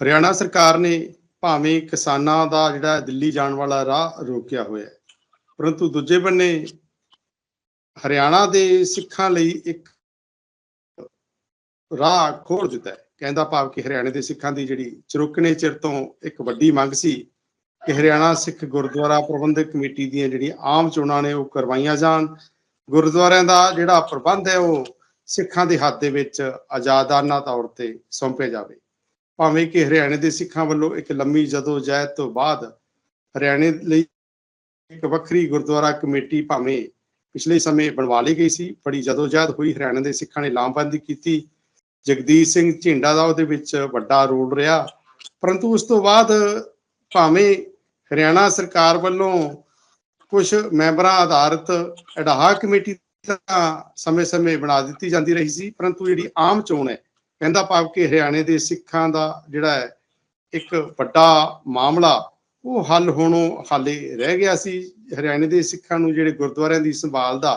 ਹਰਿਆਣਾ ਸਰਕਾਰ ਨੇ ਭਾਵੇਂ ਕਿਸਾਨਾਂ ਦਾ ਜਿਹੜਾ ਦਿੱਲੀ ਜਾਣ ਵਾਲਾ ਰਾਹ ਰੋਕਿਆ ਹੋਇਆ ਹੈ, ਪਰੰਤੂ ਦੂਜੇ ਬੰਨੇ ਹਰਿਆਣਾ ਦੇ ਸਿੱਖਾਂ ਲਈ ਇੱਕ ਰਾਹ ਖੋਲ ਦਿੱਤਾ ਹੈ। ਕਹਿੰਦਾ ਭਾਵ ਕਿ ਹਰਿਆਣੇ ਦੇ ਸਿੱਖਾਂ ਦੀ ਜਿਹੜੀ ਚਰੁਕਣੇ ਚਿਰ ਤੋਂ ਇੱਕ ਵੱਡੀ ਮੰਗ ਸੀ ਕਿ ਹਰਿਆਣਾ ਸਿੱਖ ਗੁਰਦੁਆਰਾ ਪ੍ਰਬੰਧਕ ਕਮੇਟੀ ਦੀਆਂ ਜਿਹੜੀਆਂ ਆਮ ਚੋਣਾਂ ਨੇ ਉਹ ਕਰਵਾਈਆਂ ਜਾਣ। ਗੁਰਦੁਆਰਿਆਂ ਦਾ ਜਿਹੜਾ ਪ੍ਰਬੰਧ ਹੈ ਉਹ ਸਿੱਖਾਂ ਦੇ ਹੱਥ ਦੇ ਵਿੱਚ ਆਜ਼ਾਦਾਨਾ ਤੌਰ ਤੇ ਸੌਂਪਿਆ ਜਾਵੇ। ਭਾਵੇਂ ਕਿ ਹਰਿਆਣੇ ਦੇ ਸਿੱਖਾਂ ਵੱਲੋਂ ਇੱਕ ਲੰਮੀ ਜਦੋਜਹਿਦ ਤੋਂ ਬਾਅਦ ਹਰਿਆਣੇ ਲਈ ਇੱਕ ਵੱਖਰੀ ਗੁਰਦੁਆਰਾ ਕਮੇਟੀ ਭਾਵੇਂ ਪਿਛਲੇ ਸਮੇਂ ਬਣਵਾ ਲਈ ਗਈ ਸੀ, ਬੜੀ ਜਦੋਜਹਿਦ ਹੋਈ, ਹਰਿਆਣਾ ਦੇ ਸਿੱਖਾਂ ਨੇ ਲਾਮਬੰਦੀ ਕੀਤੀ। ਜਗਦੀਸ਼ ਸਿੰਘ ਝਿੰਡਾ ਦਾ ਉਹਦੇ ਵਿੱਚ ਵੱਡਾ ਰੋਲ ਰਿਹਾ। ਪਰੰਤੂ ਉਸ ਤੋਂ ਬਾਅਦ ਭਾਵੇਂ ਹਰਿਆਣਾ ਸਰਕਾਰ ਵੱਲੋਂ ਕੁਝ ਮੈਂਬਰਾਂ ਆਧਾਰਿਤ ਅਡਾਹਾ ਕਮੇਟੀ ਤਾਂ ਸਮੇਂ-ਸਮੇਂ ਬਣਾ ਦਿੱਤੀ ਜਾਂਦੀ ਰਹੀ ਸੀ, ਪਰੰਤੂ ਜਿਹੜੀ ਆਮ ਚੋਣ ਹੈ ਕਹਿੰਦਾ ਭਾਵ ਕਿ ਹਰਿਆਣੇ ਦੇ ਸਿੱਖਾਂ ਦਾ ਜਿਹੜਾ ਹੈ, ਇੱਕ ਵੱਡਾ ਮਾਮਲਾ, ਉਹ ਹੱਲ ਹੋਣੋਂ ਹਾਲੇ ਰਹਿ ਗਿਆ ਸੀ। ਹਰਿਆਣੇ ਦੇ ਸਿੱਖਾਂ ਨੂੰ ਜਿਹੜੇ ਗੁਰਦੁਆਰਿਆਂ ਦੀ ਸੰਭਾਲ ਦਾ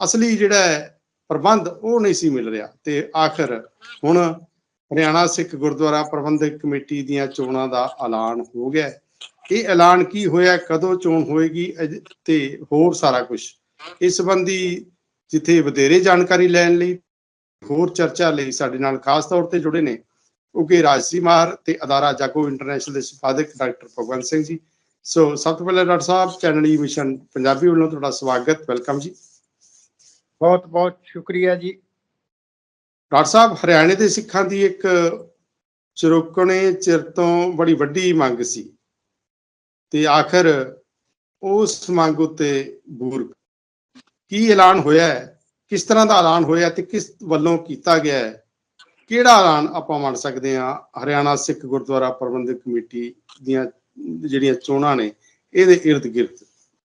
ਅਸਲੀ ਜਿਹੜਾ ਹੈ ਪ੍ਰਬੰਧ ਉਹ ਨਹੀਂ ਸੀ ਮਿਲ ਰਿਹਾ। ਤੇ ਆਖਰ ਹੁਣ ਹਰਿਆਣਾ ਸਿੱਖ ਗੁਰਦੁਆਰਾ ਪ੍ਰਬੰਧਕ ਕਮੇਟੀ ਦੀਆਂ ਚੋਣਾਂ ਦਾ ਐਲਾਨ ਹੋ ਗਿਆ। ਇਹ ਐਲਾਨ ਕੀ ਹੋਇਆ, ਕਦੋਂ ਚੋਣ ਹੋਏਗੀ ਤੇ ਹੋਰ ਸਾਰਾ ਕੁਝ ਇਸ ਸੰਬੰਧੀ ਜਿੱਥੇ ਵਧੇਰੇ ਜਾਣਕਾਰੀ ਲੈਣ ਲਈ ਹੋਰ ਚਰਚਾ ਲਈ ਸਾਡੇ ਨਾਲ ਖਾਸ ਤੌਰ ਤੇ ਜੁੜੇ ਨੇ ਉਗੇ ਰਾਜਸੀ ਮਾਹਰ ਤੇ ਅਦਾਰਾ ਜਾਗੋ ਇੰਟਰਨੈਸ਼ਨਲ ਦੇ ਸੰਪਾਦਕ ਡਾਕਟਰ ਭਗਵੰਤ ਸਿੰਘ ਜੀ। ਸੋ ਸਭ ਤੋਂ ਪਹਿਲਾਂ ਡਾਕਟਰ ਸਾਹਿਬ ਚੈਨਲ ਈ ਮਿਸ਼ਨ ਪੰਜਾਬੀ ਵੱਲੋਂ ਤੁਹਾਡਾ ਸਵਾਗਤ ਵੈਲਕਮ ਜੀ। ਬਹੁਤ ਬਹੁਤ ਸ਼ੁਕਰੀਆ ਜੀ। ਡਾਕਟਰ ਸਾਹਿਬ ਹਰਿਆਣੇ ਦੇ ਸਿੱਖਾਂ ਦੀ ਇੱਕ ਚਿਰੋਕਣੇ ਚਿਰ ਤੋਂ ਬੜੀ ਵੱਡੀ ਮੰਗ ਸੀ ਤੇ ਆਖਰ ਉਸ ਮੰਗ ਉਤੇ ਬੂਰ ਕੀ ਐਲਾਨ ਹੋਇਆ ਹੈ? ਕਿਸ ਤਰ੍ਹਾਂ ਦਾ ਐਲਾਨ ਹੋਇਆ ਤੇ ਕਿਸ ਵੱਲੋਂ ਕੀਤਾ ਗਿਆ ਹੈ? ਕਿਹੜਾ ਐਲਾਨ ਆਪਾਂ ਮੰਨ ਸਕਦੇ ਹਾਂ? ਹਰਿਆਣਾ ਸਿੱਖ ਗੁਰਦੁਆਰਾ ਪ੍ਰਬੰਧਕ ਕਮੇਟੀ ਦੀਆਂ ਜਿਹੜੀਆਂ ਚੋਣਾਂ ਨੇ, ਇਹਦੇ ਇਰਦ ਗਿਰਦ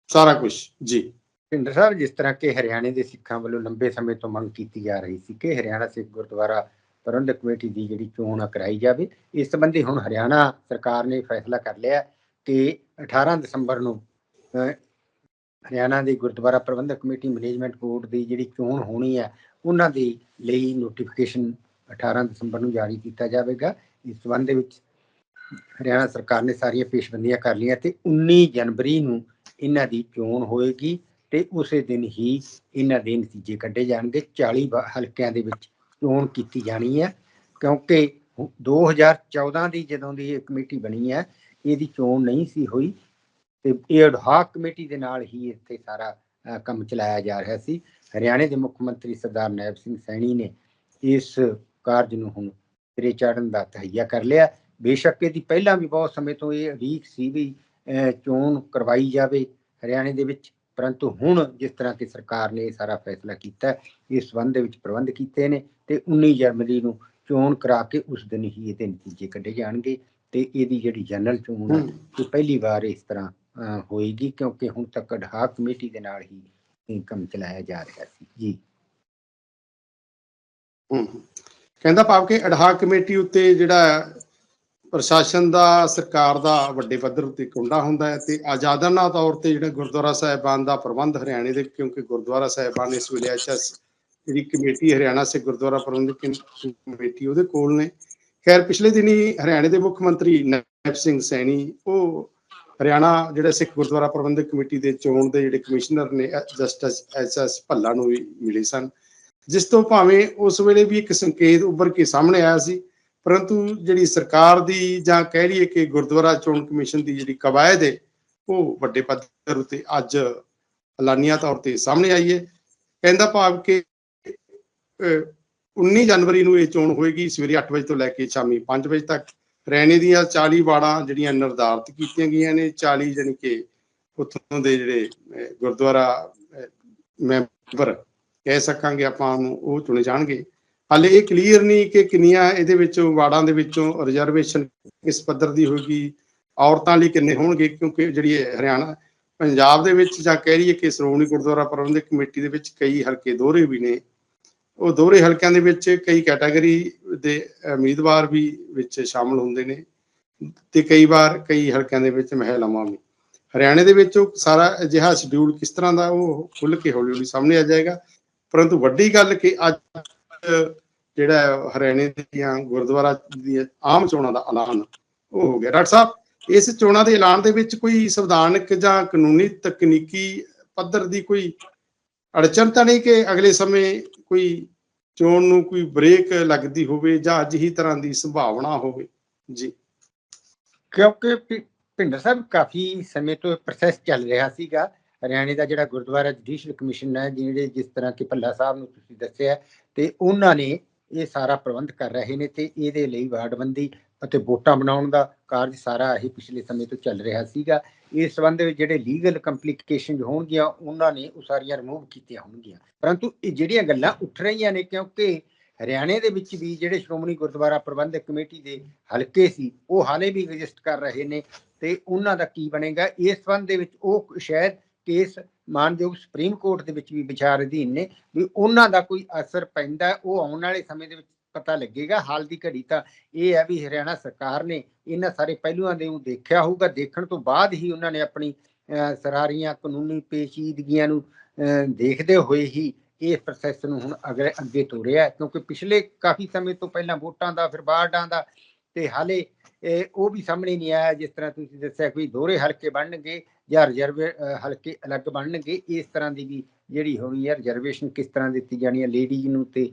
ਸਾਰਾ ਕੁਝ ਜੀ। ਭਿੰਡਰ ਸਾਹਿਬ, ਜਿਸ ਤਰ੍ਹਾਂ ਕਿ ਹਰਿਆਣੇ ਦੇ ਸਿੱਖਾਂ ਵੱਲੋਂ ਲੰਬੇ ਸਮੇਂ ਤੋਂ ਮੰਗ ਕੀਤੀ ਜਾ ਰਹੀ ਸੀ ਕਿ ਹਰਿਆਣਾ ਸਿੱਖ ਗੁਰਦੁਆਰਾ ਪ੍ਰਬੰਧਕ ਕਮੇਟੀ ਦੀ ਜਿਹੜੀ ਚੋਣ ਆ ਕਰਾਈ ਜਾਵੇ, ਇਸ ਸੰਬੰਧੀ ਹੁਣ ਹਰਿਆਣਾ ਸਰਕਾਰ ਨੇ ਫੈਸਲਾ ਕਰ ਲਿਆ ਕਿ 18 ਦਸੰਬਰ ਨੂੰ ਹਰਿਆਣਾ ਦੀ Gurdwara Prabandhak committee management board ਦੀ ਜਿਹੜੀ ਚੋਣ ਹੋਣੀ ਹੈ, ਉਹਨਾਂ ਦੇ ਲਈ ਨੋਟੀਫਿਕੇਸ਼ਨ 18 ਦਸੰਬਰ ਨੂੰ ਜਾਰੀ ਕੀਤਾ ਜਾਵੇਗਾ। ਇਸ ਸੰਬੰਧ ਦੇ ਵਿੱਚ ਹਰਿਆਣਾ ਸਰਕਾਰ ਨੇ ਸਾਰੀਆਂ ਪੇਸ਼ਬੰਦੀਆਂ ਕਰ ਲਈਆਂ ਤੇ 19 ਜਨਵਰੀ ਨੂੰ ਇਹਨਾਂ ਦੀ ਚੋਣ ਹੋਏਗੀ ਤੇ ਉਸੇ ਦਿਨ ਹੀ ਇਹਨਾਂ ਦੇ ਨਤੀਜੇ ਕੱਢੇ ਜਾਣਗੇ। 40 ਬ- ਹਲਕਿਆਂ ਦੇ ਵਿੱਚ ਚੋਣ ਕੀਤੀ ਜਾਣੀ ਹੈ, ਕਿਉਂਕਿ ਹੁ- 2014 ਦੀ ਜਦੋਂ ਦੀ ਇਹ ਕਮੇਟੀ ਬਣੀ ਹੈ, ਇਹਦੀ ਚੋਣ ਨਹੀਂ ਸੀ ਹੋਈ। ਤੇ ਇਹ ਅਡਹਾਕ ਕਮੇਟੀ ਦੇ ਨਾਲ ਹੀ ਇੱਥੇ ਸਾਰਾ ਕੰਮ ਚਲਾਇਆ ਜਾ ਰਿਹਾ ਸੀ। ਹਰਿਆਣੇ ਦੇ ਮੁੱਖ ਮੰਤਰੀ ਸਰਦਾਰ ਨਾਇਬ ਸਿੰਘ ਸੈਣੀ ਨੇ ਇਸ ਕਾਰਜ ਨੂੰ ਹੁਣ ਸਿਰੇ ਚਾੜਨ ਦਾ ਤਹਈਆ ਕਰ ਲਿਆ। ਬੇਸ਼ੱਕ ਇਹਦੀ ਪਹਿਲਾਂ ਵੀ ਬਹੁਤ ਸਮੇਂ ਤੋਂ ਇਹ ਉਡੀਕ ਸੀ ਵੀ ਚੋਣ ਕਰਵਾਈ ਜਾਵੇ ਹਰਿਆਣੇ ਦੇ ਵਿੱਚ। ਪਰੰਤੂ ਹੁਣ ਜਿਸ ਤਰ੍ਹਾਂ ਕਿ ਸਰਕਾਰ ਨੇ ਇਹ ਸਾਰਾ ਫੈਸਲਾ ਕੀਤਾ ਇਸ ਸੰਬੰਧ ਦੇ ਵਿੱਚ ਪ੍ਰਬੰਧ ਕੀਤੇ ਨੇ ਤੇ 19 ਜਨਵਰੀ ਨੂੰ ਚੋਣ ਕਰਾ ਕੇ ਉਸ ਦਿਨ ਹੀ ਇਹਦੇ ਨਤੀਜੇ ਕੱਢੇ ਜਾਣਗੇ ਤੇ ਇਹਦੀ ਜਿਹੜੀ ਜਨਰਲ ਚੋਣ ਹੈ। ਇਹ ਪਹਿਲੀ ਵਾਰ ਇਸ ਤਰ੍ਹਾਂ ਹੋਏਗੀ ਕਿਉਂਕਿ ਹੁਣ ਤੱਕ ਅਡਹਾਕ ਕਮੇਟੀ ਦੇ ਨਾਲ ਹੀ ਕੰਮ ਚਲਾਇਆ ਜਾ ਰਿਹਾ ਸੀ। ਜੀ। ਕਹਿੰਦਾ ਭਾਵ ਕਿ ਅਡਹਾਕ ਕਮੇਟੀ ਉੱਤੇ ਜਿਹੜਾ ਪ੍ਰਸ਼ਾਸਨ ਦਾ, ਸਰਕਾਰ ਦਾ ਵੱਡੇ ਪੱਧਰ ਉੱਤੇ ਕੁੰਡਾ ਹੁੰਦਾ ਹੈ ਤੇ ਆਜ਼ਾਦਾਨਾ ਤੌਰ ਤੇ ਜਿਹੜਾ ਗੁਰਦੁਆਰਾ ਸਾਹਿਬਾਨ ਦਾ ਪ੍ਰਬੰਧ ਹਰਿਆਣੇ ਦੇ, ਕਿਉਂਕਿ ਗੁਰਦੁਆਰਾ ਸਾਹਿਬਾਨ ਇਸ ਵੇਲੇ ਐਚਐਸ ਜਿਹੜੀ ਕਮੇਟੀ ਹਰਿਆਣਾ ਸੇ ਗੁਰਦੁਆਰਾ ਪ੍ਰਬੰਧਕ ਕਮੇਟੀ ਉਹਦੇ ਕੋਲ ਨੇ। ਖੈਰ, ਪਿਛਲੇ ਦਿਨੀ ਹਰਿਆਣੇ ਦੇ ਮੁੱਖ ਮੰਤਰੀ ਨੈਬ ਸਿੰਘ ਸੈਣੀ, ਉਹ ਹਰਿਆਣਾ ਜਿਹੜਾ ਸਿੱਖ ਗੁਰਦੁਆਰਾ ਪ੍ਰਬੰਧਕ ਕਮੇਟੀ ਦੇ ਚੋਣ ਦੇ ਜਿਹੜੇ ਕਮਿਸ਼ਨਰ ਨੇ ਜਸਟਿਸ ਐਚਐਸ ਭੱਲਾ ਨੂੰ ਵੀ ਮਿਲੇ ਸਨ। ਜਿਸ ਤੋਂ ਭਾਵੇਂ ਉਸ ਵੇਲੇ ਵੀ ਇੱਕ ਸੰਕੇਤ ਉੱਭਰ ਕੇ ਸਾਹਮਣੇ ਆਇਆ ਸੀ ਪਰੰਤੂ ਜਿਹੜੀ ਸਰਕਾਰ ਦੀ ਜਾਂ ਕਹਿ ਲਈਏ ਕਿ ਗੁਰਦੁਆਰਾ ਚੋਣ ਕਮਿਸ਼ਨ ਦੀ ਜਿਹੜੀ ਕਵਾਇਦ ਹੈ ਉਹ ਵੱਡੇ ਪੱਧਰ ਉਤੇ ਅੱਜ ਐਲਾਨੀਆ ਤੌਰ ਤੇ ਸਾਹਮਣੇ ਆਈ ਹੈ ਕਹਿੰਦਾ ਭਾਵ ਕਿ ਅਹ, 19 ਜਨਵਰੀ ਨੂੰ ਇਹ ਚੋਣ ਹੋਏਗੀ ਸਵੇਰੇ 8 ਵਜੇ ਤੋਂ ਲੈ ਕੇ ਸ਼ਾਮੀ 5 ਵਜੇ ਤੱਕ। ਹਰਿਆਣੇ ਦੀਆਂ 40 ਵਾਰਡਾਂ ਜਿਹੜੀਆਂ ਨਿਰਧਾਰਤ ਕੀਤੀਆਂ ਗਈਆਂ ਨੇ 40 ਜਾਣੀ ਕਿ ਉੱਥੋਂ ਦੇ ਜਿਹੜੇ ਗੁਰਦੁਆਰਾ ਮੈਂਬਰ ਕਹਿ ਸਕਾਂਗੇ ਆਪਾਂ ਨੂੰ ਉਹ ਚੁਣੇ ਜਾਣਗੇ। ਹਾਲੇ ਇਹ ਕਲੀਅਰ ਨਹੀਂ ਕਿ ਕਿੰਨੀਆਂ ਇਹਦੇ ਵਿੱਚੋਂ ਵਾਰਡਾਂ ਦੇ ਵਿੱਚੋਂ ਰਿਜ਼ਰਵੇਸ਼ਨ ਕਿਸ ਪੱਧਰ ਦੀ ਹੋਏਗੀ, ਔਰਤਾਂ ਲਈ ਕਿੰਨੇ ਹੋਣਗੇ, ਕਿਉਂਕਿ ਜਿਹੜੀ ਹਰਿਆਣਾ, ਪੰਜਾਬ ਦੇ ਵਿੱਚ ਜਾਂ ਕਹਿ ਲਈਏ ਕਿ ਸ਼੍ਰੋਮਣੀ ਗੁਰਦੁਆਰਾ ਪ੍ਰਬੰਧਕ ਕਮੇਟੀ ਦੇ ਵਿੱਚ ਕਈ ਹਲਕੇ ਦੋਹਰੇ ਵੀ ਨੇ। ਉਹ ਦੋਹਰੇ ਹਲਕਿਆਂ ਦੇ ਵਿੱਚ ਕਈ ਕੈਟਾਗਰੀ ਦੇ ਉਮੀਦਵਾਰ ਵੀ ਵਿੱਚ ਸ਼ਾਮਲ ਹੁੰਦੇ ਨੇ ਤੇ ਕਈ ਵਾਰ ਕਈ ਹਲਕਿਆਂ ਦੇ ਵਿੱਚ ਮਹਿਲਾਵਾਂ ਵੀ ਹਰਿਆਣੇ ਦੇ ਵਿੱਚ ਉਹ ਸਾਰਾ ਅਜਿਹਾ ਸ਼ਡਿਊਲ ਕਿਸ ਤਰ੍ਹਾਂ ਦਾ ਉਹ ਖੁੱਲ ਕੇ ਹੌਲੀ ਹੌਲੀ ਸਾਹਮਣੇ ਆ ਜਾਏਗਾ। ਪਰੰਤੂ ਵੱਡੀ ਗੱਲ ਕਿ ਅੱਜ ਜਿਹੜਾ ਹਰਿਆਣੇ ਦੀਆਂ ਗੁਰਦੁਆਰਾ ਦੀਆਂ ਆਮ ਚੋਣਾਂ ਦਾ ਐਲਾਨ ਉਹ ਹੋ ਗਿਆ। ਡਾਕਟਰ ਸਾਹਿਬ, ਇਸ ਚੋਣਾਂ ਦੇ ਐਲਾਨ ਦੇ ਵਿੱਚ ਕੋਈ ਸੰਵਿਧਾਨਕ ਜਾਂ ਕਾਨੂੰਨੀ ਤਕਨੀਕੀ ਪੱਧਰ ਦੀ ਕੋਈ ਅੜਚਨ ਤਾਂ ਨਹੀਂ ਕਿ ਅਗਲੇ ਸਮੇਂ ਕੋਈ ਚੋਣ ਨੂੰ ਕੋਈ ਬ੍ਰੇਕ ਲੱਗਦੀ ਹੋਵੇ ਜਾਂ ਅਜਿਹੀ ਤਰ੍ਹਾਂ ਦੀ ਸੰਭਾਵਨਾ ਹੋਵੇ? ਜੀ। ਕਿਉਂਕਿ ਭਿ- ਭਿੰਡਰ ਸਾਹਿਬ ਕਾਫੀ ਸਮੇਂ ਤੋਂ ਪ੍ਰੋਸੈਸ ਚੱਲ ਰਿਹਾ ਸੀਗਾ। ਹਰਿਆਣੇ ਦਾ ਜਿਹੜਾ ਗੁਰਦੁਆਰਾ ਜੁਡੀਸ਼ਲ ਕਮਿਸ਼ਨ ਹੈ, ਜਿਹੜੇ ਜਿਸ ਤਰ੍ਹਾਂ ਕਿ ਭੱਲਾ ਸਾਹਿਬ ਨੂੰ ਤੁਸੀਂ ਦੱਸਿਆ ਤੇ ਉਹਨਾਂ ਨੇ ਇਹ ਸਾਰਾ ਪ੍ਰਬੰਧ ਕਰ ਰਹੇ ਨੇ ਤੇ ਇਹਦੇ ਲਈ ਵਾਰਡਬੰਦੀ ਅਤੇ ਵੋਟਾਂ ਬਣਾਉਣ ਦਾ ਕਾਰਜ ਸਾਰਾ ਇਹ ਪਿਛਲੇ ਸਮੇਂ ਤੋਂ ਚੱਲ ਰਿਹਾ ਸੀਗਾ। ਇਸ ਸੰਬੰਧ ਵਿੱਚ ਜਿਹੜੇ ਲੀਗਲ ਕੰਪਲਿਕੇਸ਼ਨ ਹੋਣਗੀਆਂ, ਉਹਨਾਂ ਨੇ ਉਹ ਸਾਰੀਆਂ ਰਿਮੂਵ ਕੀਤੀਆਂ ਹੋਣਗੀਆਂ। ਪਰੰਤੂ ਇਹ ਜਿਹੜੀਆਂ ਗੱਲਾਂ ਉੱਠ ਰਹੀਆਂ ਨੇ, ਕਿਉਂਕਿ ਹਰਿਆਣੇ ਦੇ ਵਿੱਚ ਵੀ ਜਿਹੜੇ ਸ਼੍ਰੋਮਣੀ ਗੁਰਦੁਆਰਾ ਪ੍ਰਬੰਧਕ ਕਮੇਟੀ ਦੇ ਹਲਕੇ ਸੀ, ਉਹ ਹਾਲੇ ਵੀ ਰਜਿਸਟ ਕਰ ਰਹੇ ਨੇ ਤੇ ਉਹਨਾਂ ਦਾ ਕੀ ਬਣੇਗਾ? ਇਸ ਸੰਬੰਧ ਦੇ ਵਿੱਚ ਉਹ ਸ਼ਾਇਦ ਕੇਸ ਮਾਨਯੋਗ ਸੁਪਰੀਮ ਕੋਰਟ ਦੇ ਵਿੱਚ ਵੀ ਵਿਚਾਰ ਅਧੀਨ ਨੇ ਵੀ ਉਹਨਾਂ ਦਾ ਕੋਈ ਅਸਰ ਪੈਂਦਾ, ਉਹ ਆਉਣ ਵਾਲੇ ਸਮੇਂ ਦੇ ਵਿੱਚ ਪਤਾ ਲੱਗੇਗਾ, ਹਾਲ ਦੀ ਘੜੀ ਤਾਂ ਇਹ ਹੈ ਵੀ ਹਰਿਆਣਾ ਸਰਕਾਰ ਨੇ ਇਹਨਾਂ ਸਾਰੇ ਪਹਿਲੂਆਂ ਦੇ ਨੂੰ ਦੇਖਿਆ ਹੋਊਗਾ। ਦੇਖਣ ਤੋਂ ਬਾਅਦ ਹੀ ਉਹਨਾਂ ਨੇ ਆਪਣੀ ਸਰਾਰੀਆਂ ਕਾਨੂੰਨੀ ਪੇਚੀਦਗੀਆਂ ਨੂੰ ਦੇਖਦੇ ਹੋਏ ਹੀ ਇਹ ਪ੍ਰੋਸੈਸ ਨੂੰ ਹੁਣ ਅਗਰ ਅੱਗੇ ਤੋਰਿਆ ਕਿਉਂਕਿ ਪਿਛਲੇ ਕਾਫੀ ਸਮੇਂ ਤੋਂ ਪਹਿਲਾਂ ਵੋਟਾਂ ਦਾ, ਫਿਰ ਵਾਰਡਾਂ ਦਾ ਤੇ ਹਾਲੇ ਉਹ ਵੀ ਸਾਹਮਣੇ ਨਹੀਂ ਆਇਆ। ਜਿਸ ਤਰ੍ਹਾਂ ਤੁਸੀਂ ਦੱਸਿਆ ਕੋਈ ਦੋਹਰੇ ਹਲਕੇ ਬਣਨਗੇ ਜਾਂ ਰਿਜ਼ਰਵ ਹਲਕੇ ਅਲੱਗ ਬਣਨਗੇ, ਇਸ ਤਰ੍ਹਾਂ ਦੀ ਵੀ ਜਿਹੜੀ ਹੋਣੀ ਹੈ ਰਿਜ਼ਰਵੇਸ਼ਨ ਕਿਸ ਤਰ੍ਹਾਂ ਦਿੱਤੀ ਜਾਣੀ ਹੈ? ਲੇਡੀਜ਼ ਨੂੰ ਤੇ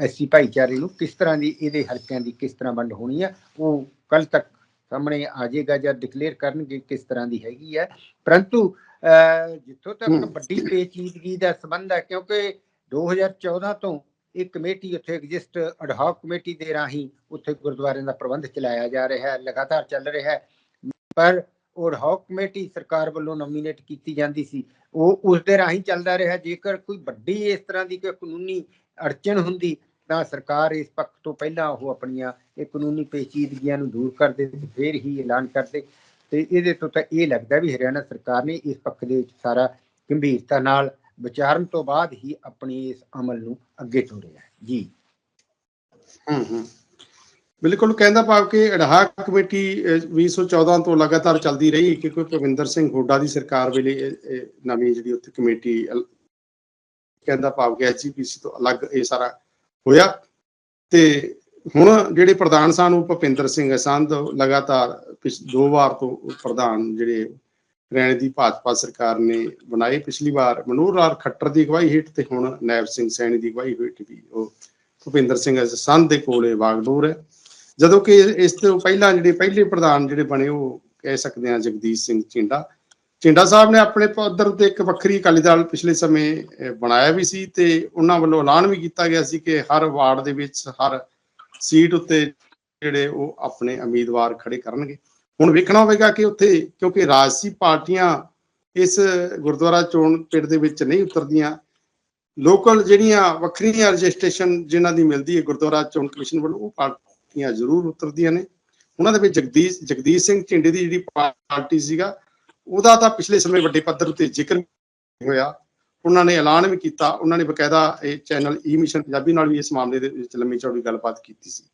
ਐਸਸੀ ਭਾਈਚਾਰੇ ਨੂੰ ਕਿਸ ਤਰ੍ਹਾਂ ਦੀ ਇਹਦੇ ਹਲਕਿਆਂ ਦੀ ਕਿਸ ਤਰ੍ਹਾਂ ਵੰਡ ਹੋਣੀ ਹੈ ਉਹ ਕੱਲ ਤੱਕ ਸਾਹਮਣੇ ਆ ਜਾਏਗਾ ਜਾਂ ਡਿਕਲੇਅਰ ਕਰਨਗੇ ਕਿਸ ਤਰ੍ਹਾਂ ਦੀ ਹੈਗੀ ਹੈ ਪਰੰਤੂ ਜਿੱਥੋਂ ਤੱਕ। ਵੱਡੀ ਪੇਚੀਦਗੀ ਦਾ ਸੰਬੰਧ ਹੈ ਕਿਉਂਕਿ 2014 ਤੋਂ ਇਹ ਕਮੇਟੀ ਉੱਥੇ ਐਗਜ਼ਿਸਟ ਅਡਹੌਕ ਕਮੇਟੀ ਦੇ ਰਾਹੀਂ ਉੱਥੇ ਗੁਰਦੁਆਰਿਆਂ ਦਾ ਪ੍ਰਬੰਧ ਚਲਾਇਆ ਜਾ ਰਿਹਾ ਹੈ ਲਗਾਤਾਰ ਚੱਲ ਰਿਹਾ ਹੈ। ਪਰ ਉਹ ਅਡਹੌਕ ਕਮੇਟੀ ਸਰਕਾਰ ਵੱਲੋਂ ਨੋਮੀਨੇਟ ਕੀਤੀ ਜਾਂਦੀ ਸੀ ਉਹ ਉਸ ਦੇ ਰਾਹੀਂ ਚੱਲਦਾ ਰਿਹਾ। ਜੇਕਰ ਕੋਈ ਵੱਡੀ ਇਸ ਤਰ੍ਹਾਂ ਦੀ ਕੋਈ ਕਾਨੂੰਨੀ ਅੜਚਨ ਹੁੰਦੀ ਤਾਂ ਸਰਕਾਰ ਇਸ ਪੱਖ ਤੋਂ ਪਹਿਲਾਂ ਉਹ ਆਪਣੀਆਂ ਇਹ ਕਾਨੂੰਨੀ ਪੇਚੀਦਗੀਆਂ ਨੂੰ ਦੂਰ ਕਰਦੇ ਤੇ ਫਿਰ ਹੀ ਐਲਾਨ ਕਰਦੇ ਤੇ ਇਹਦੇ ਤੋਂ ਤਾਂ ਇਹ ਲੱਗਦਾ ਵੀ ਹਰਿਆਣਾ ਸਰਕਾਰ ਨੇ ਇਸ ਪੱਖ ਦੇ ਵਿੱਚ ਸਾਰਾ ਗੰਭੀਰਤਾ ਨਾਲ ਵਿਚਾਰਨ ਤੋਂ ਬਾਅਦ ਹੀ ਆਪਣੀ ਇਸ ਅਮਲ ਨੂੰ ਅੱਗੇ ਤੋਰਿਆ ਜੀ। ਹੂੰ ਹੂੰ। ਬਿਲਕੁਲ ਕਹਿੰਦਾ ਭਾਵ ਕਿ ਅਡਹਾਕ ਕਮੇਟੀ ਅਹ, 2014 ਤੋਂ ਲਗਾਤਾਰ ਚੱਲਦੀ ਰਹੀ ਕਿਉਂਕਿ ਭਵਿੰਦਰ ਸਿੰਘ ਹੁੱਡਾ ਦੀ ਸਰਕਾਰ ਵੇਲੇ ਇਹ- ਨਵੀਂ ਜਿਹੜੀ ਉੱਥੇ ਕਮੇਟੀ ਕਹਿੰਦਾ ਭਾਵ ਕਿ ਐਸਜੀਪੀਸੀ ਤੋਂ ਅਲੱਗ ਇਹ ਸਾਰਾ ਹੋਇਆ। ਤੇ ਹੁਣ ਜਿਹੜੇ ਪ੍ਰਧਾਨ ਸਨ ਉਹ ਭੁਪਿੰਦਰ ਸਿੰਘ ਸੰਧ ਲਗਾਤਾਰ ਪਿਛ- ਦੋ ਵਾਰ ਤੋਂ ਪ੍ਰਧਾਨ ਜਿਹੜੇ ਹਰਿਆਣੇ ਦੀ ਭਾਜਪਾ ਸਰਕਾਰ ਨੇ ਬਣਾਏ। ਪਿਛਲੀ ਵਾਰ ਮਨੋਹਰ ਲਾਲ ਖੱਟਰ ਦੀ ਅਗਵਾਈ ਹੇਠ ਤੇ ਹੁਣ ਨੈਬ ਸਿੰਘ ਸੈਣੀ ਦੀ ਅਗਵਾਈ ਹੇਠ ਵੀ ਉਹ ਭੁਪਿੰਦਰ ਸਿੰਘ ਸੰਧ ਦੇ ਕੋਲੇ ਵਾਗਡੋਰ ਹੈ। ਜਦੋਂ ਕਿ ਇਸ ਤੋਂ ਪਹਿਲਾਂ ਜਿਹੜੇ ਪਹਿਲੇ ਪ੍ਰਧਾਨ ਜਿਹੜੇ ਬਣੇ ਉਹ ਕਹਿ ਸਕਦੇ ਹਾਂ ਜਗਦੀਸ਼ ਸਿੰਘ ਚਿੰਡਾ ਝਿੰਡਾ ਸਾਹਿਬ ਨੇ ਆਪਣੇ ਪੱਧਰ ਉੱਤੇ ਇੱਕ ਵੱਖਰੀ ਅਕਾਲੀ ਦਲ ਪਿਛਲੇ ਸਮੇਂ ਬਣਾਇਆ ਵੀ ਸੀ ਤੇ ਉਹਨਾਂ ਵੱਲੋਂ ਐਲਾਨ ਵੀ ਕੀਤਾ ਗਿਆ ਸੀ ਕਿ ਹਰ ਵਾਰਡ ਦੇ ਵਿੱਚ ਹਰ ਸੀਟ ਉੱਤੇ ਜਿਹੜੇ ਉਹ ਆਪਣੇ ਉਮੀਦਵਾਰ ਖੜੇ ਕਰਨਗੇ। ਹੁਣ ਵੇਖਣਾ ਹੋਵੇਗਾ ਕਿ ਉੱਥੇ, ਕਿਉਂਕਿ ਰਾਜਸੀ ਪਾਰਟੀਆਂ ਇਸ ਗੁਰਦੁਆਰਾ ਚੋਣ ਪਿੰਡ ਦੇ ਵਿੱਚ ਨਹੀਂ ਉਤਰਦੀਆਂ, ਲੋਕਲ ਜਿਹੜੀਆਂ ਵੱਖਰੀਆਂ ਰਜਿਸਟ੍ਰੇਸ਼ਨ ਜਿਨ੍ਹਾਂ ਦੀ ਮਿਲਦੀ ਹੈ ਗੁਰਦੁਆਰਾ ਚੋਣ ਕਮਿਸ਼ਨ ਵੱਲੋਂ, ਉਹ ਪਾਰਟੀਆਂ ਜ਼ਰੂਰ ਉਤਰਦੀਆਂ ਨੇ। ਉਹਨਾਂ ਦੇ ਵਿੱਚ ਜਗਦੀਸ਼ ਜਗਦੀਸ਼ ਸਿੰਘ ਝਿੰਡੇ ਦੀ ਜਿਹੜੀ ਪਾਰਟੀ ਸੀਗਾ ਉਹਦਾ ਤਾਂ ਪਿਛਲੇ ਸਮੇਂ ਵੱਡੇ ਪੱਧਰ ਉੱਤੇ ਜ਼ਿਕਰ ਹੋਇਆ। ਉਹਨਾਂ ਨੇ ਐਲਾਨ ਵੀ ਕੀਤਾ। ਉਹਨਾਂ ਨੇ ਬਕਾਇਦਾ ਇਹ ਚੈਨਲ ਈ ਮਿਸ਼ਨ ਪੰਜਾਬੀ ਨਾਲ ਵੀ ਇਸ ਮਾਮਲੇ ਦੇ ਵਿੱਚ ਲੰਮੀ ਚੌੜੀ ਗੱਲਬਾਤ ਕੀਤੀ ਸੀ।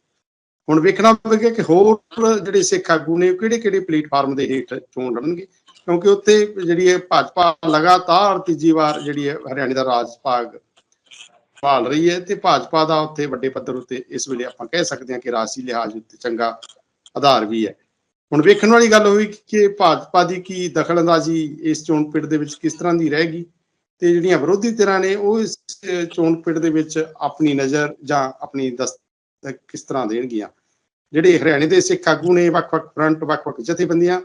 ਹੁਣ ਵੇਖਣਾ ਪਵੇਗਾ ਕਿ ਹੋਰ ਜਿਹੜੇ ਸਿੱਖ ਆਗੂ ਨੇ ਕਿਹੜੇ ਕਿਹੜੇ ਪਲੇਟਫਾਰਮ ਦੇ ਹੇਠ ਚੋਣ ਲੜਨਗੇ? ਕਿਉਂਕਿ ਉੱਥੇ ਜਿਹੜੀ ਹੈ ਭਾਜਪਾ ਲਗਾਤਾਰ ਤੀਜੀ ਵਾਰ ਜਿਹੜੀ ਹੈ ਹਰਿਆਣੇ ਦਾ ਰਾਜ ਭਾਗ ਭਾਲ ਰਹੀ ਹੈ ਤੇ ਭਾਜਪਾ ਦਾ ਉੱਥੇ ਵੱਡੇ ਪੱਧਰ ਉੱਤੇ ਇਸ ਵੇਲੇ ਆਪਾਂ ਕਹਿ ਸਕਦੇ ਹਾਂ ਕਿ ਰਾਸ਼ੀ ਲਿਹਾਜ਼ ਉੱਤੇ ਚੰਗਾ ਆਧਾਰ ਵੀ ਹੈ। ਹੁਣ ਵੇਖਣ ਵਾਲੀ ਗੱਲ ਹੋਈ ਕਿ ਭਾਜਪਾ ਦੀ ਕੀ ਦਖਲਅੰਦਾਜ਼ੀ ਇਸ ਚੋਣ ਪਿੰਡ ਦੇ ਵਿੱਚ ਕਿਸ ਤਰ੍ਹਾਂ ਦੀ ਰਹੇਗੀ ਤੇ ਜਿਹੜੀਆਂ ਵਿਰੋਧੀ ਧਿਰਾਂ ਨੇ ਉਹ ਇਸ ਚੋਣ ਪਿੰਡ ਦੇ ਵਿੱਚ ਆਪਣੀ ਨਜ਼ਰ ਜਾਂ ਆਪਣੀ ਦਸਤ ਕਿਸ ਤਰ੍ਹਾਂ ਦੇਣਗੀਆਂ? ਜਿਹੜੇ ਹਰਿਆਣੇ ਦੇ ਸਿੱਖ ਆਗੂ ਨੇ, ਵੱਖ-ਵੱਖ ਫਰੰਟ, ਵੱਖ-ਵੱਖ ਜਥੇਬੰਦੀਆਂ,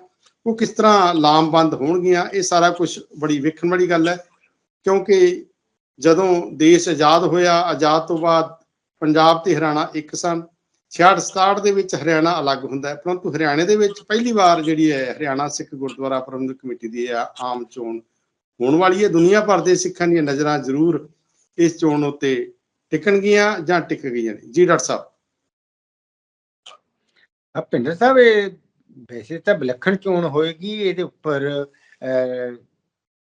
ਉਹ ਕਿਸ ਤਰ੍ਹਾਂ ਲਾਮਬੰਦ ਹੋਣਗੀਆਂ? ਇਹ ਸਾਰਾ ਕੁਝ ਬੜੀ ਵੇਖਣ ਵਾਲੀ ਗੱਲ ਹੈ, ਕਿਉਂਕਿ ਜਦੋਂ ਦੇਸ਼ ਆਜ਼ਾਦ ਹੋਇਆ, ਆਜ਼ਾਦ ਤੋਂ ਬਾਅਦ ਪੰਜਾਬ ਤੇ ਹਰਿਆਣਾ ਇੱਕ ਸਨ 66 67 ਦੇ ਵਿੱਚ ਹਰਿਆਣਾ ਅਲੱਗ ਹੁੰਦਾ ਹੈ ਪਰੰਤੂ ਹਰਿਆਣੇ ਦੇ ਵਿੱਚ ਪਹਿਲੀ ਵਾਰ ਜਿਹੜੀ ਹੈ ਹਰਿਆਣਾ ਸਿੱਖ ਗੁਰਦੁਆਰਾ ਪ੍ਰਬੰਧਕ ਕਮੇਟੀ ਦੀ ਆਮ ਚੋਣ ਹੋਣ ਵਾਲੀ ਹੈ। ਦੁਨੀਆ ਭਰ ਦੇ ਸਿੱਖਾਂ ਦੀਆਂ ਨਜ਼ਰਾਂ ਜ਼ਰੂਰ ਇਸ ਚੋਣ ਉੱਤੇ ਟਿਕਣਗੀਆਂ ਜਾਂ ਟਿਕ ਗਈਆਂ ਨੇ। ਜੀ ਡਾਕਟਰ ਸਾਹਿਬ। ਆ ਭਿੰਦਰ ਸਾਹਿਬ ਇਹ ਵੈਸੇ ਤਾਂ ਵਿਲੱਖਣ ਚੋਣ ਹੋਏਗੀ ਇਹਦੇ ਉੱਪਰ ਅਹ,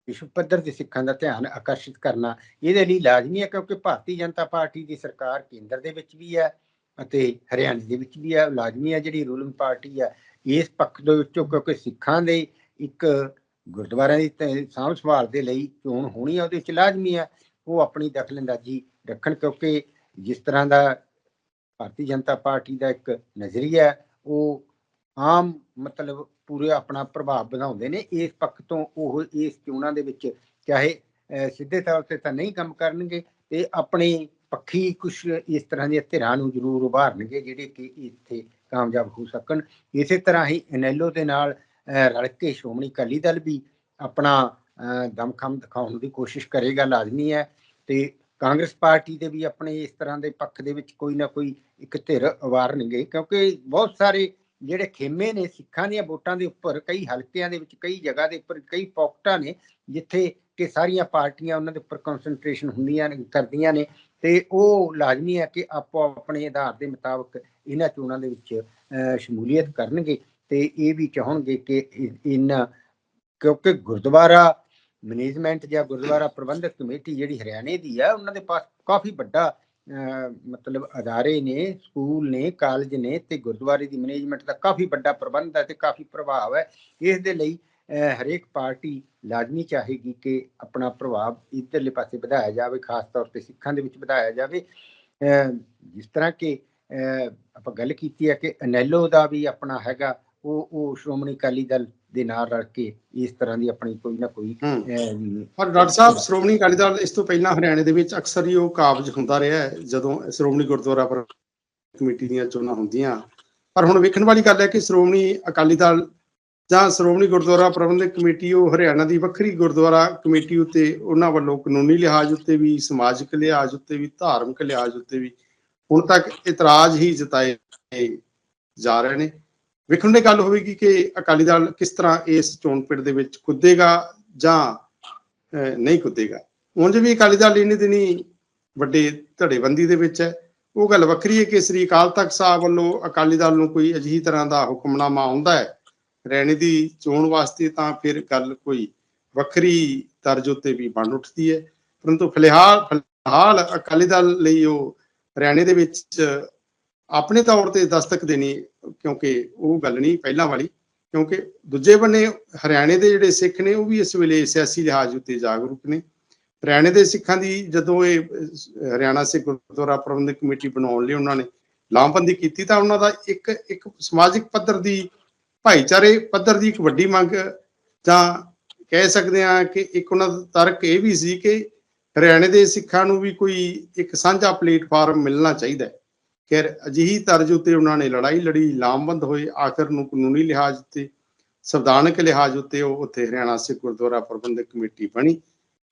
ਵਿਸ਼ਵ ਪੱਧਰ ਦੇ ਸਿੱਖਾਂ ਦਾ ਧਿਆਨ ਆਕਰਸ਼ਿਤ ਕਰਨਾ ਇਹਦੇ ਲਈ ਲਾਜ਼ਮੀ ਹੈ ਕਿਉਂਕਿ ਭਾਰਤੀ ਜਨਤਾ ਪਾਰਟੀ ਦੀ ਸਰਕਾਰ ਕੇਂਦਰ ਦੇ ਵਿੱਚ ਵੀ ਹੈ। ਅਤੇ ਹਰਿਆਣੇ ਦੇ ਵਿੱਚ ਵੀ ਹੈ ਲਾਜ਼ਮੀ ਹੈ ਜਿਹੜੀ ਰੂਲਿੰਗ ਪਾਰਟੀ ਹੈ ਇਸ ਪੱਖ ਦੇ ਵਿੱਚੋਂ ਕਿਉਂਕਿ ਸਿੱਖਾਂ ਦੇ ਇੱਕ ਗੁਰਦੁਆਰਿਆਂ ਦੀ ਸਾਂਭ ਸੰਭਾਲ ਦੇ ਲਈ ਚੋਣ ਹੋਣੀ ਹੈ ਉਹਦੇ ਵਿੱਚ ਲਾਜ਼ਮੀ ਹੈ ਉਹ ਆਪਣੀ ਦਖਲਅੰਦਾਜ਼ੀ ਰੱਖਣ ਕਿਉਂਕਿ ਜਿਸ ਤਰ੍ਹਾਂ ਦਾ ਭਾਰਤੀ ਜਨਤਾ ਪਾਰਟੀ ਦਾ ਇੱਕ ਨਜ਼ਰੀਆ ਉਹ ਆਮ ਮਤਲਬ ਪੂਰੇ ਆਪਣਾ ਪ੍ਰਭਾਵ ਵਧਾਉਂਦੇ ਨੇ, ਇਸ ਪੱਖ ਤੋਂ ਉਹ ਇਸ ਚੋਣਾਂ ਦੇ ਵਿੱਚ ਚਾਹੇ ਸਿੱਧੇ ਤੌਰ ਤੇ ਤਾਂ ਨਹੀਂ ਕੰਮ ਕਰਨਗੇ ਤੇ ਆਪਣੇ ਪੱਖੀ ਕੁਝ ਇਸ ਤਰ੍ਹਾਂ ਦੀਆਂ ਧਿਰਾਂ ਨੂੰ ਜ਼ਰੂਰ ਉਭਾਰਨਗੇ ਜਿਹੜੇ ਕਿ ਇੱਥੇ ਕਾਮਯਾਬ ਹੋ ਸਕਣ। ਇਸੇ ਤਰ੍ਹਾਂ ਹੀ ਇਨੈਲੋ ਦੇ ਨਾਲ ਰਲ ਕੇ ਸ਼੍ਰੋਮਣੀ ਅਕਾਲੀ ਦਲ ਵੀ ਆਪਣਾ ਦਮਖਮ ਦਿਖਾਉਣ ਦੀ ਕੋਸ਼ਿਸ਼ ਕਰੇਗਾ, ਲਾਜ਼ਮੀ ਹੈ। ਤੇ ਕਾਂਗਰਸ ਪਾਰਟੀ ਦੇ ਵੀ ਆਪਣੇ ਇਸ ਤਰ੍ਹਾਂ ਦੇ ਪੱਖ ਦੇ ਵਿੱਚ ਕੋਈ ਨਾ ਕੋਈ ਇੱਕ ਧਿਰ ਉਭਾਰਨਗੇ, ਕਿਉਂਕਿ ਬਹੁਤ ਸਾਰੇ ਜਿਹੜੇ ਖੇਮੇ ਨੇ, ਸਿੱਖਾਂ ਦੀਆਂ ਵੋਟਾਂ ਦੇ ਉੱਪਰ, ਕਈ ਹਲਕਿਆਂ ਦੇ ਵਿੱਚ, ਕਈ ਜਗ੍ਹਾ ਦੇ ਉੱਪਰ, ਕਈ ਪੌਕਟਾਂ ਨੇ, ਜਿੱਥੇ ਕਿ ਸਾਰੀਆਂ ਪਾਰਟੀਆਂ ਉਹਨਾਂ ਦੇ ਉੱਪਰ ਕਨਸੈਂਟਰੇਸ਼ਨ ਹੁੰਦੀਆਂ ਕਰਦੀਆਂ ਨੇ ਤੇ ਉਹ ਲਾਜ਼ਮੀ ਹੈ ਕਿ ਆਪੋ ਆਪਣੇ ਆਧਾਰ ਦੇ ਮੁਤਾਬਕ ਇਹਨਾਂ ਚੋਣਾਂ ਦੇ ਵਿੱਚ ਸ਼ਮੂਲੀਅਤ ਕਰਨਗੇ ਤੇ ਇਹ ਵੀ ਚਾਹਣਗੇ ਕਿ ਇਹਨਾਂ, ਕਿਉਂਕਿ ਗੁਰਦੁਆਰਾ ਮੈਨੇਜਮੈਂਟ ਜਾਂ ਗੁਰਦੁਆਰਾ ਪ੍ਰਬੰਧਕ ਕਮੇਟੀ ਜਿਹੜੀ ਹਰਿਆਣੇ ਦੀ ਹੈ ਉਹਨਾਂ ਦੇ ਪਾਸ ਕਾਫੀ ਵੱਡਾ ਮਤਲਬ ਅਦਾਰੇ ਨੇ, ਸਕੂਲ ਨੇ, ਕਾਲਜ ਨੇ ਤੇ ਗੁਰਦੁਆਰੇ ਦੀ ਮੈਨੇਜਮੈਂਟ ਦਾ ਕਾਫੀ ਵੱਡਾ ਪ੍ਰਬੰਧ ਹੈ ਤੇ ਕਾਫੀ ਪ੍ਰਭਾਵ ਹੈ। ਇਸ ਦੇ ਲਈ ਹਰੇਕ ਪਾਰਟੀ ਲਾਜ਼ਮੀ ਚਾਹੇਗੀ ਕਿ ਆਪਣਾ ਪ੍ਰਭਾਵ ਇਧਰਲੇ ਪਾਸੇ ਵਧਾਇਆ ਜਾਵੇ ਖਾਸ ਤੌਰ ਤੇ ਸਿੱਖਾਂ ਦੇ ਵਿੱਚ ਵਧਾਇਆ ਜਾਵੇ। ਜਿਸ ਤਰ੍ਹਾਂ ਕਿ ਆਪਾਂ ਗੱਲ ਕੀਤੀ ਹੈ ਕਿ ਅਨੈਲੋ ਦਾ ਵੀ ਆਪਣਾ ਹੈਗਾ ਉਹ ਉਹ ਸ਼੍ਰੋਮਣੀ ਅਕਾਲੀ ਦਲ ਦੇ ਨਾਲ ਰਲ ਕੇ ਇਸ ਤਰ੍ਹਾਂ ਦੀ ਆਪਣੀ ਕੋਈ ਨਾ ਕੋਈ ਪਰ ਡਾਕਟਰ ਸਾਹਿਬ ਸ਼੍ਰੋਮਣੀ ਅਕਾਲੀ ਦਲ ਇਸ ਤੋਂ ਪਹਿਲਾਂ ਹਰਿਆਣੇ ਦੇ ਵਿੱਚ ਅਕਸਰ ਹੀ ਉਹ ਕਾਬਜ ਹੁੰਦਾ ਰਿਹਾ ਹੈ ਜਦੋਂ ਸ਼੍ਰੋਮਣੀ ਗੁਰਦੁਆਰਾ ਪ੍ਰਬੰਧਕ ਕਮੇਟੀ ਦੀਆਂ ਚੋਣਾਂ ਹੁੰਦੀਆਂ। ਪਰ ਹੁਣ ਵੇਖਣ ਵਾਲੀ ਗੱਲ ਹੈ ਕਿ ਸ਼੍ਰੋਮਣੀ ਅਕਾਲੀ ਦਲ ਜਾਂ ਸ਼੍ਰੋਮਣੀ ਗੁਰਦੁਆਰਾ ਪ੍ਰਬੰਧਕ ਕਮੇਟੀ, ਉਹ ਹਰਿਆਣਾ ਦੀ ਵੱਖਰੀ ਗੁਰਦੁਆਰਾ ਕਮੇਟੀ ਉੱਤੇ ਉਹਨਾਂ ਵੱਲੋਂ ਕਾਨੂੰਨੀ ਲਿਹਾਜ਼ ਉੱਤੇ ਵੀ, ਸਮਾਜਿਕ ਲਿਹਾਜ਼ ਉੱਤੇ ਵੀ, ਧਾਰਮਿਕ ਲਿਹਾਜ਼ ਉੱਤੇ ਵੀ ਹੁਣ ਤੱਕ ਇਤਰਾਜ਼ ਹੀ ਜਤਾਏ ਜਾ ਰਹੇ ਨੇ। ਵੇਖਣ ਦੀ ਗੱਲ ਹੋਵੇਗੀ ਕਿ ਅਕਾਲੀ ਦਲ ਕਿਸ ਤਰ੍ਹਾਂ ਇਸ ਚੋਣ ਪਿੰਡ ਦੇ ਵਿੱਚ ਕੁੱਦੇਗਾ ਜਾਂ ਨਹੀਂ ਕੁੱਦੇਗਾ। ਉਂਝ ਵੀ ਅਕਾਲੀ ਦਲ ਇਹਨੇ ਦਿਨੀ ਵੱਡੇ ਧੜੇਬੰਦੀ ਦੇ ਵਿੱਚ ਹੈ। ਉਹ ਗੱਲ ਵੱਖਰੀ ਹੈ ਕਿ ਸ੍ਰੀ ਅਕਾਲ ਤਖਤ ਸਾਹਿਬ ਵੱਲੋਂ ਅਕਾਲੀ ਦਲ ਨੂੰ ਕੋਈ ਅਜਿਹੀ ਤਰ੍ਹਾਂ ਦਾ ਹੁਕਮਨਾਮਾ ਆਉਂਦਾ ਹੈ ਹਰਿਆਣੇ ਦੀ ਚੋਣ ਵਾਸਤੇ ਤਾਂ ਫਿਰ ਗੱਲ ਕੋਈ ਵੱਖਰੀ ਤਰਜ ਉੱਤੇ ਵੀ ਬਣ ਉੱਠਦੀ ਹੈ। ਪਰੰਤੂ ਫਿਲਹਾਲ ਫਿਲਹਾਲ ਅਕਾਲੀ ਦਲ ਲਈ ਉਹ ਹਰਿਆਣੇ ਦੇ ਵਿੱਚ ਆਪਣੇ ਤੌਰ ਤੇ ਦਸਤਕ ਦੇਣੀ, ਕਿਉਂਕਿ ਉਹ ਗੱਲ ਨਹੀਂ ਪਹਿਲਾਂ ਵਾਲੀ, ਕਿਉਂਕਿ ਦੂਜੇ ਬੰਨੇ ਹਰਿਆਣੇ ਦੇ ਜਿਹੜੇ ਸਿੱਖ ਨੇ ਉਹ ਵੀ ਇਸ ਵੇਲੇ ਸਿਆਸੀ ਲਿਹਾਜ਼ ਉੱਤੇ ਜਾਗਰੂਕ ਨੇ। ਹਰਿਆਣੇ ਦੇ ਸਿੱਖਾਂ ਦੀ ਜਦੋਂ ਇਹ ਹਰਿਆਣਾ ਸਿੱਖ ਗੁਰਦੁਆਰਾ ਪ੍ਰਬੰਧਕ ਕਮੇਟੀ ਬਣਾਉਣ ਲਈ ਉਹਨਾਂ ਨੇ ਲਾਮਬੰਦੀ ਕੀਤੀ ਤਾਂ ਉਹਨਾਂ ਦਾ ਇੱਕ ਇੱਕ ਸਮਾਜਿਕ ਪੱਧਰ ਦੀ ਭਾਈਚਾਰੇ ਪੱਧਰ ਦੀ ਇੱਕ ਵੱਡੀ ਮੰਗ ਜਾਂ ਕਹਿ ਸਕਦੇ ਹਾਂ ਕਿ ਇੱਕ ਉਹਨਾਂ ਦਾ ਤਰਕ ਇਹ ਵੀ ਸੀ ਕਿ ਹਰਿਆਣੇ ਦੇ ਸਿੱਖਾਂ ਨੂੰ ਵੀ ਕੋਈ ਇੱਕ ਸਾਂਝਾ ਪਲੇਟਫਾਰਮ ਮਿਲਣਾ ਚਾਹੀਦਾ ਹੈ। ਕਿ ਅਜਿਹੀ ਤਰਜ਼ ਉੱਤੇ ਉਹਨਾਂ ਨੇ ਲੜਾਈ ਲੜੀ, ਲਾਮਬੰਦ ਹੋਏ, ਆਖਰ ਨੂੰ ਕਾਨੂੰਨੀ ਲਿਹਾਜ਼ ਉੱਤੇ, ਸੰਵਿਧਾਨਕ ਲਿਹਾਜ਼ ਉੱਤੇ ਉਹ ਉੱਥੇ ਹਰਿਆਣਾ ਸਿੱਖ ਗੁਰਦੁਆਰਾ ਪ੍ਰਬੰਧਕ ਕਮੇਟੀ ਬਣੀ।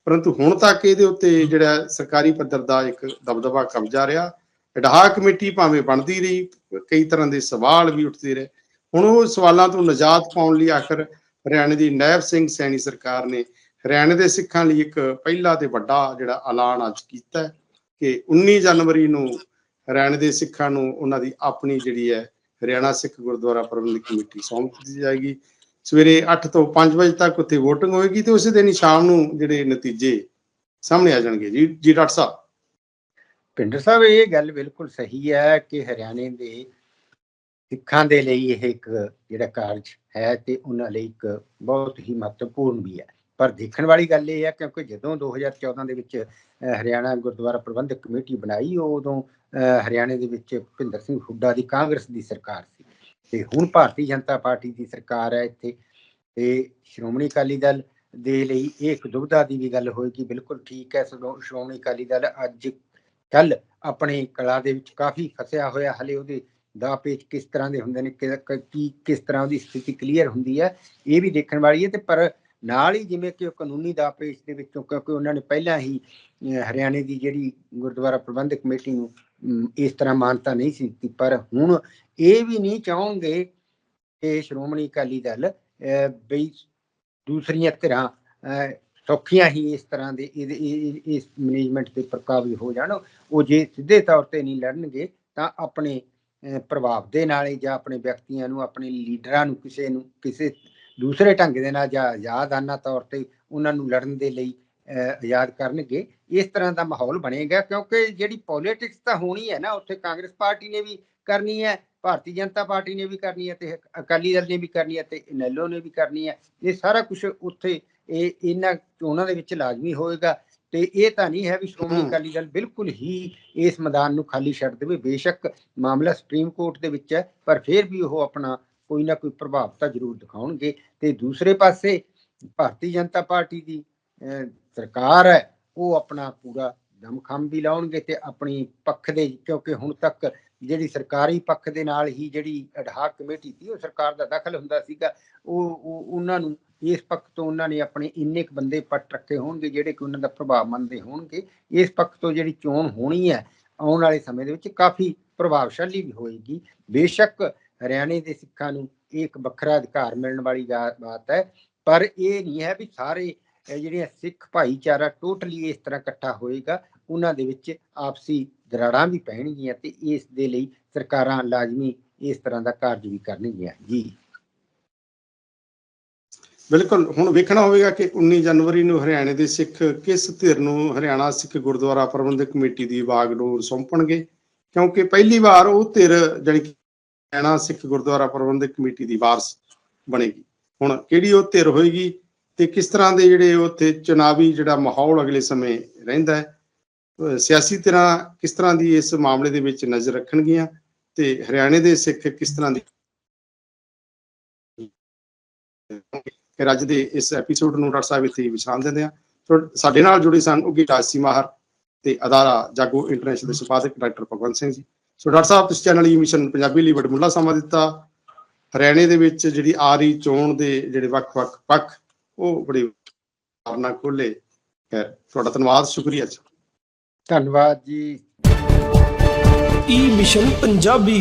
ਪਰੰਤੂ ਹੁਣ ਤੱਕ ਇਹਦੇ ਉੱਤੇ ਜਿਹੜਾ ਸਰਕਾਰੀ ਪੱਧਰ ਦਾ ਇੱਕ ਦਬਦਬਾ ਕਬਜ਼ਾ ਰਿਹਾ। ਅਡਾਹ ਕਮੇਟੀ ਭਾਵੇਂ ਬਣਦੀ ਰਹੀ, ਕਈ ਤਰ੍ਹਾਂ ਦੇ ਸਵਾਲ ਵੀ ਉੱਠਦੇ ਰਹੇ। ਹੁਣ ਉਹ ਸਵਾਲਾਂ ਤੋਂ ਨਿਜਾਤ ਪਾਉਣ ਲਈ ਆਖਰ ਹਰਿਆਣੇ ਦੀ ਨਾਇਬ ਸਿੰਘ ਸੈਣੀ ਸਰਕਾਰ ਨੇ ਹਰਿਆਣੇ ਦੇ ਸਿੱਖਾਂ ਲਈ ਇੱਕ ਪਹਿਲਾ ਤੇ ਵੱਡਾ ਜਿਹੜਾ ਐਲਾਨ ਅੱਜ ਕੀਤਾ ਹੈ ਕਿ 19 ਜਨਵਰੀ ਨੂੰ ਹਰਿਆਣੇ ਦੇ ਸਿੱਖਾਂ ਨੂੰ ਉਹਨਾਂ ਦੀ ਆਪਣੀ ਜਿਹੜੀ ਹੈ ਹਰਿਆਣਾ ਸਿੱਖ ਗੁਰਦੁਆਰਾ ਪ੍ਰਬੰਧਕ ਕਮੇਟੀ ਸੌਂਪ ਦਿੱਤੀ ਜਾਏਗੀ। ਸਵੇਰੇ 8 ਤੋਂ 5 ਵਜੇ ਤੱਕ ਉੱਥੇ VOTING ਹੋਏਗੀ ਤੇ ਉਸੇ ਦਿਨ ਹੀ ਸ਼ਾਮ ਨੂੰ ਜਿਹੜੇ ਨਤੀਜੇ ਸਾਹਮਣੇ ਆ ਜਾਣਗੇ। ਜੀ ਜੀ ਡਾਕਟਰ ਸਾਹਿਬ। ਭਿੰਡਰ ਸਾਹਿਬ, ਇਹ ਗੱਲ ਬਿਲਕੁਲ ਸਹੀ ਹੈ ਕਿ ਹਰਿਆਣੇ ਦੇ ਸਿੱਖਾਂ ਦੇ ਲਈ ਇਹ ਇੱਕ ਜਿਹੜਾ ਕਾਰਜ ਹੈ ਤੇ ਉਹਨਾਂ ਲਈ ਇੱਕ ਬਹੁਤ ਹੀ ਮਹੱਤਵਪੂਰਨ ਵੀ ਹੈ। ਪਰ ਦੇਖਣ ਵਾਲੀ ਗੱਲ ਇਹ ਹੈ ਕਿਉਂਕਿ ਜਦੋਂ 2014 ਦੇ ਵਿੱਚ ਹਰਿਆਣਾ ਗੁਰਦੁਆਰਾ ਪ੍ਰਬੰਧਕ ਕਮੇਟੀ ਬਣਾਈ ਉਹ ਉਦੋਂ ਹਰਿਆਣੇ ਦੇ ਵਿੱਚ ਭਿੰਦਰ ਸਿੰਘ ਹੁੱਡਾ ਦੀ ਕਾਂਗਰਸ ਦੀ ਸਰਕਾਰ ਸੀ ਤੇ ਹੁਣ ਭਾਰਤੀ ਜਨਤਾ ਪਾਰਟੀ ਦੀ ਸਰਕਾਰ ਹੈ ਇੱਥੇ ਤੇ ਸ਼੍ਰੋਮਣੀ ਅਕਾਲੀ ਦਲ ਦੇ ਲਈ ਇਹ ਇੱਕ ਦੁਬਿਧਾ ਦੀ ਵੀ ਗੱਲ ਹੋਏਗੀ, ਬਿਲਕੁਲ ਠੀਕ ਹੈ ਸਗੋਂ ਸ਼੍ਰੋਮਣੀ ਅਕਾਲੀ ਦਲ ਅੱਜ ਕੱਲ ਆਪਣੇ ਕਲਾ ਦੇ ਵਿੱਚ ਕਾਫੀ ਫਸਿਆ ਹੋਇਆ, ਹਲੇ ਉਹਦੇ ਦਾ ਪੇਚ ਕਿਸ ਤਰ੍ਹਾਂ ਦੇ ਹੁੰਦੇ ਨੇ ਕਿ, ਕੀ, ਕਿਸ ਤਰ੍ਹਾਂ ਦੀ ਸਥਿਤੀ ਕਲੀਅਰ ਹੁੰਦੀ ਹੈ, ਇਹ ਵੀ ਦੇਖਣ ਵਾਲੀ ਹੈ ਤੇ ਪਰ ਨਾਲ ਹੀ ਜਿਵੇਂ ਕਿ ਉਹ ਕਾਨੂੰਨੀ ਦਾ ਪੇਚ ਦੇ ਵਿੱਚੋਂ ਕਿਉਂਕਿ ਉਹਨਾਂ ਨੇ ਪਹਿਲਾਂ ਹੀ ਹਰਿਆਣੇ ਦੀ ਜਿਹੜੀ ਗੁਰਦੁਆਰਾ ਪ੍ਰਬੰਧਕ ਕਮੇਟੀ ਨੂੰ ਇਸ ਤਰ੍ਹਾਂ ਮਾਨਤਾ ਨਹੀਂ ਸੀ ਦਿੱਤੀ, ਪਰ ਹੁਣ ਇਹ ਵੀ ਨਹੀਂ ਚਾਹੋਗੇ ਕਿ ਸ਼੍ਰੋਮਣੀ ਅਕਾਲੀ ਦਲ ਬਈ ਦੂਸਰੀਆਂ ਧਿਰਾਂ ਸੌਖੀਆਂ ਹੀ ਇਸ ਤਰ੍ਹਾਂ ਦੇ ਇਹਦੇ- ਇਸ ਮੈਨੇਜਮੈਂਟ ਦੇ ਪ੍ਰਕਾਵੀ ਹੋ ਜਾਣ, ਉਹ ਜੇ ਸਿੱਧੇ ਤੌਰ ਤੇ ਨਹੀਂ ਲੜਨਗੇ, ਤਾਂ ਆਪਣੇ ਪ੍ਰਭਾਵ ਦੇ ਨਾਲ ਹੀ ਜਾਂ ਆਪਣੇ ਵਿਅਕਤੀਆਂ ਨੂੰ, ਆਪਣੇ ਲੀਡਰਾਂ ਨੂੰ ਕਿਸੇ ਨੂੰ, ਕਿਸੇ ਦੂਸਰੇ ਢੰਗ ਦੇ ਨਾਲ ਜਾਂ ਆਜ਼ਾਦਾਨਾ ਤੌਰ ਤੇ ਉਹਨਾਂ ਨੂੰ ਲੜਨ ਦੇ ਲਈ ਆਜ਼ਾਦ ਕਰਨਗੇ। ਇਸ ਤਰ੍ਹਾਂ ਦਾ ਮਾਹੌਲ ਬਣੇਗਾ ਕਿਉਂਕਿ ਜਿਹੜੀ ਪੋਲਿਟਿਕਸ ਤਾਂ ਹੋਣੀ ਹੈ ਨਾ, ਉੱਥੇ ਕਾਂਗਰਸ ਪਾਰਟੀ ਨੇ ਵੀ ਕਰਨੀ ਹੈ, ਭਾਰਤੀ ਜਨਤਾ ਪਾਰਟੀ ਨੇ ਵੀ ਕਰਨੀ ਹੈ ਤੇ ਅਕਾਲੀ ਦਲ ਨੇ ਵੀ ਕਰਨੀ ਹੈ ਤੇ ਇਨੈਲੋ ਨੇ ਵੀ ਕਰਨੀ ਹੈ। ਇਹ ਸਾਰਾ ਕੁਝ ਉੱਥੇ ਇਹ, ਇਹਨਾਂ ਚੋਣਾਂ ਦੇ ਵਿੱਚ ਲਾਜ਼ਮੀ ਹੋਏਗਾ। ਤੇ ਇਹ ਤਾਂ ਨਹੀਂ ਹੈ ਵੀ ਸ਼੍ਰੋਮਣੀ। ਅਕਾਲੀ ਦਲ ਬਿਲਕੁਲ ਹੀ ਇਸ ਮੈਦਾਨ ਨੂੰ ਖਾਲੀ ਛੱਡ ਦੇਵੇ। ਬੇਸ਼ੱਕ ਮਾਮਲਾ ਸੁਪਰੀਮ ਕੋਰਟ ਦੇ ਵਿੱਚ ਹੈ ਪਰ ਫਿਰ ਵੀ ਉਹ ਆਪਣਾ ਕੋਈ ਨਾ ਕੋਈ ਪ੍ਰਭਾਵ ਤਾਂ ਜ਼ਰੂਰ ਦਿਖਾਉਣਗੇ। ਤੇ ਦੂਸਰੇ ਪਾਸੇ ਭਾਰਤੀ ਜਨਤਾ ਪਾਰਟੀ ਦੀ ਸਰਕਾਰ ਹੈ ਉਹ ਆਪਣਾ ਪੂਰਾ ਦਮਖਮ ਵੀ ਲਾਉਣਗੇ ਤੇ ਆਪਣੀ ਪੱਖ ਦੇ ਕਿਉਂਕਿ ਹੁਣ ਤੱਕ ਜਿਹੜੀ ਸਰਕਾਰੀ ਪੱਖ ਦੇ ਨਾਲ ਹੀ ਜਿਹੜੀ ਅਡਹਾਕ ਕਮੇਟੀ ਸੀ ਉਹ ਸਰਕਾਰ ਦਾ ਦਖਲ ਹੁੰਦਾ ਸੀਗਾ। ਉਹ- ਉਹਨਾਂ ਨੂੰ ਇਸ ਪੱਖ ਤੋਂ ਉਹਨਾਂ ਨੇ ਆਪਣੇ ਇੰਨੇ ਕੁ ਬੰਦੇ ਪੱਟ ਰੱਖੇ ਹੋਣਗੇ ਜਿਹੜੇ ਕਿ ਉਹਨਾਂ ਦਾ ਪ੍ਰਭਾਵ ਮੰਨਦੇ ਹੋਣਗੇ। ਇਸ ਪੱਖ ਤੋਂ ਜਿਹੜੀ ਚੋਣ ਹੋਣੀ ਹੈ, ਆਉਣ ਵਾਲੇ ਸਮੇਂ ਦੇ ਵਿੱਚ ਕਾਫੀ ਪ੍ਰਭਾਵਸ਼ਾਲੀ ਵੀ ਹੋਏਗੀ। ਬੇਸ਼ੱਕ ਹਰਿਆਣੇ ਦੇ ਸਿੱਖਾਂ ਨੂੰ ਇਹ ਇੱਕ ਵੱਖਰਾ ਅਧਿਕਾਰ ਮਿਲਣ ਵਾਲੀ ਗਾ- ਬਾਤ ਹੈ, ਪਰ ਇਹ ਨਹੀਂ ਹੈ ਵੀ ਸਾਰੇ ਜਿਹੜੀਆਂ ਸਿੱਖ ਭਾਈਚਾਰਾ ਟੋਟਲੀ ਇਸ ਤਰ੍ਹਾਂ ਇਕੱਠਾ ਹੋਏਗਾ, ਉਹਨਾਂ ਦੇ ਵਿੱਚ ਆਪਸੀ ਦਰਾੜਾਂ ਵੀ ਪੈਣਗੀਆਂ ਤੇ ਇਸ ਦੇ ਲਈ ਸਰਕਾਰਾਂ ਲਾਜ਼ਮੀ ਇਸ ਤਰ੍ਹਾਂ ਦਾ ਕਾਰਜ ਵੀ ਕਰਨਗੀਆਂ। ਜੀ। ਬਿਲਕੁਲ, ਹੁਣ ਵੇਖਣਾ ਹੋਵੇਗਾ ਕਿ 19 ਜਨਵਰੀ ਨੂੰ ਹਰਿਆਣੇ ਦੇ ਸਿੱਖ ਕਿਸ ਧਿਰ ਨੂੰ ਹਰਿਆਣਾ ਸਿੱਖ ਗੁਰਦੁਆਰਾ ਪ੍ਰਬੰਧਕ ਕਮੇਟੀ ਦੀ ਬਾਗਡੋਰ ਸੌਂਪਣਗੇ? ਕਿਉਂਕਿ ਪਹਿਲੀ ਵਾਰ ਉਹ ਧਿਰ ਜਾਣੀ ਕਿ ਹਰਿਆਣਾ ਸਿੱਖ ਗੁਰਦੁਆਰਾ ਪ੍ਰਬੰਧਕ ਕਮੇਟੀ ਦੀ ਵਾਰਸ ਬਣੇਗੀ। ਹੁਣ ਕਿਹੜੀ ਉਹ ਧਿਰ ਹੋਏਗੀ ਤੇ ਕਿਸ ਤਰ੍ਹਾਂ ਦੇ ਜਿਹੜੇ ਉੱਥੇ ਚੁਣਾਵੀ ਜਿਹੜਾ ਮਾਹੌਲ ਅਗਲੇ ਸਮੇਂ ਰਹਿੰਦਾ ਹੈ ਸਿਆਸੀ ਤਰ੍ਹਾਂ ਕਿਸ ਤਰ੍ਹਾਂ ਦੀ ਇਸ ਮਾਮਲੇ ਦੇ ਵਿੱਚ ਨਜ਼ਰ ਰੱਖਣਗੀਆਂ ਤੇ ਹਰਿਆਣੇ ਦੇ ਸਿੱਖ ਕਿਸ ਤਰ੍ਹਾਂ ਦੀ ਫਿਰ ਅੱਜ ਦੇ ਇਸ ਐਪੀਸੋਡ ਨੂੰ ਡਾਕਟਰ ਸਾਹਿਬ ਇੱਥੇ ਵਿਸ਼ਰਾਮ ਦਿੰਦੇ ਆ ਸੋ ਸਾਡੇ ਨਾਲ ਜੁੜੇ ਸਨ ਉਗੀ ਰਾਜਸੀ ਮਾਹਰ ਤੇ ਅਦਾਰਾ ਜਾਗੋ ਇੰਟਰਨੈਸ਼ਨਲ ਦੇ ਸੰਪਾਦਕ doctor Bhagwant Singh ji. So doctor ਸਾਹਿਬ ਤੁਸੀਂ ਚੈਨਲ ਹੀ ਮਿਸ਼ਨ ਪੰਜਾਬੀ ਲਈ ਬੜਮੁੱਲਾ ਸਮਾਂ ਦਿੱਤਾ। ਹਰਿਆਣੇ ਦੇ ਵਿੱਚ ਜਿਹੜੀ ਆ ਰਹੀ ਚੋਣ ਦੇ ਜਿਹੜੇ ਵੱਖ-ਵੱਖ ਪੱਖ ਉਹ ਬੜੀ ਭਾਵਨਾ ਖੋਲੇ ਖੈਰ ਤੁਹਾਡਾ ਧੰਨਵਾਦ ਸ਼ੁਕਰੀਆ ਜੀ। ਧੰਨਵਾਦ ਜੀ। ਈ ਮਿਸ਼ਨ ਪੰਜਾਬੀ